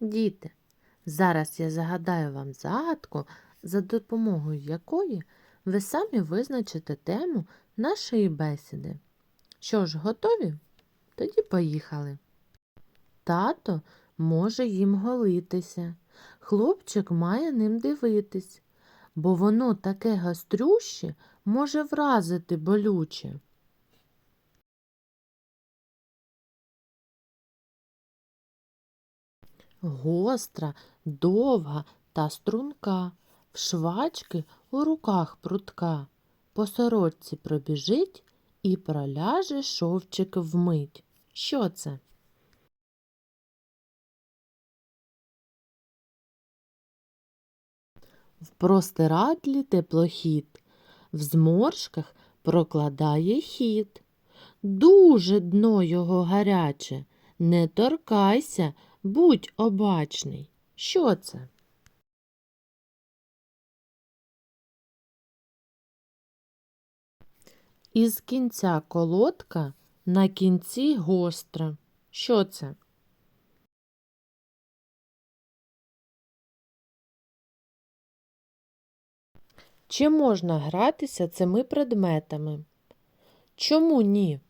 Діти, зараз я загадаю вам загадку, за допомогою якої ви самі визначите тему нашої бесіди. Що ж, готові? Тоді поїхали. Тато може їм голитися, хлопчик має ним дивитись, бо воно таке гастрюще може вразити болюче. Гостра, довга та струнка, в швачки у руках прутка. По сорочці пробіжить і проляже шовчик вмить. Що це? В простирадлі теплохід, в зморшках прокладає хід. Дуже дно його гаряче, не торкайся, будь обачний. Що це? Із кінця колодка на кінці гостра. Що це? Чи можна гратися цими предметами? Чому ні?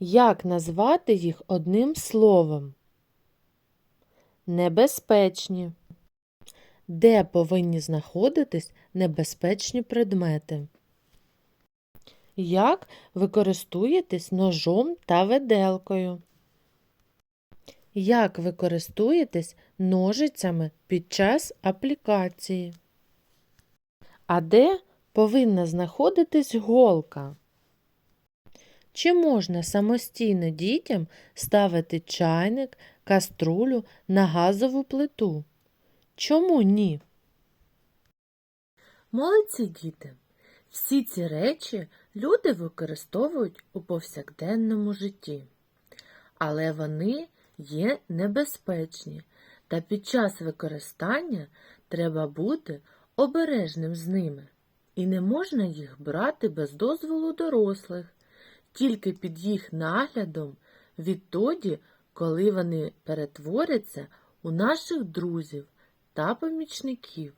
Як назвати їх одним словом? Небезпечні. Де повинні знаходитись небезпечні предмети? Як ви користуєтесь ножом та виделкою? Як ви ножицями під час аплікації? А де повинна знаходитись голка? Чи можна самостійно дітям ставити чайник, каструлю на газову плиту? Чому ні? Молодці діти! Всі ці речі люди використовують у повсякденному житті, але вони є небезпечні, та під час використання треба бути обережним з ними, і не можна їх брати без дозволу дорослих, тільки під їх наглядом відтоді, коли вони перетворяться у наших друзів та помічників.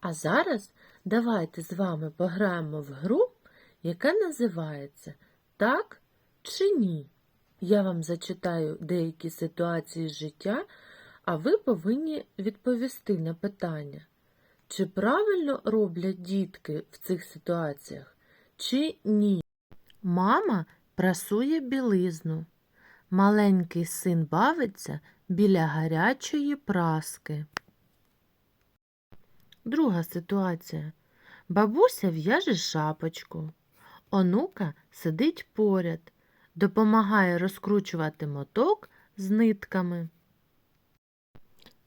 А зараз давайте з вами пограємо в гру, яка називається Так чи ні. Я вам зачитаю деякі ситуації життя, а ви повинні відповісти на питання. Чи правильно роблять дітки в цих ситуаціях, чи ні? Мама прасує білизну. Маленький син бавиться біля гарячої праски. Друга ситуація. Бабуся в'яже шапочку. Онука сидить поряд, допомагає розкручувати моток з нитками.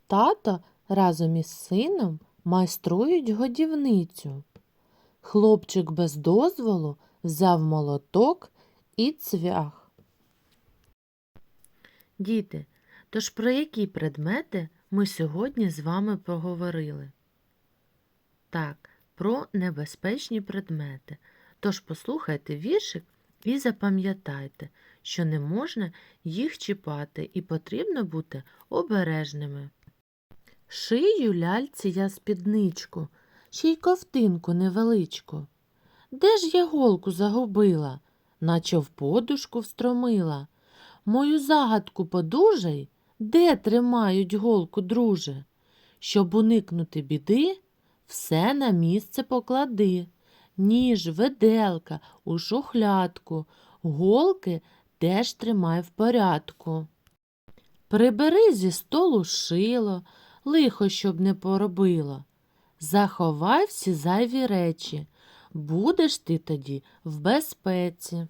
Тато разом із сином майструють годівницю. Хлопчик без дозволу взяв молоток і цвях. Діти, тож про які предмети ми сьогодні з вами поговорили? Так, про небезпечні предмети. Тож послухайте віршик і запам'ятайте, що не можна їх чіпати і потрібно бути обережними. Шию ляльці я спідничку, ще й ковтинку невеличку. Де ж я голку загубила, наче в подушку встромила? Мою загадку подужай, де тримають голку, друже? Щоб уникнути біди, все на місце поклади. Ніж, виделка, у шухлядку, голки теж тримай в порядку. Прибери зі столу шило, лихо, щоб не поробило. Заховай всі зайві речі, будеш ти тоді в безпеці.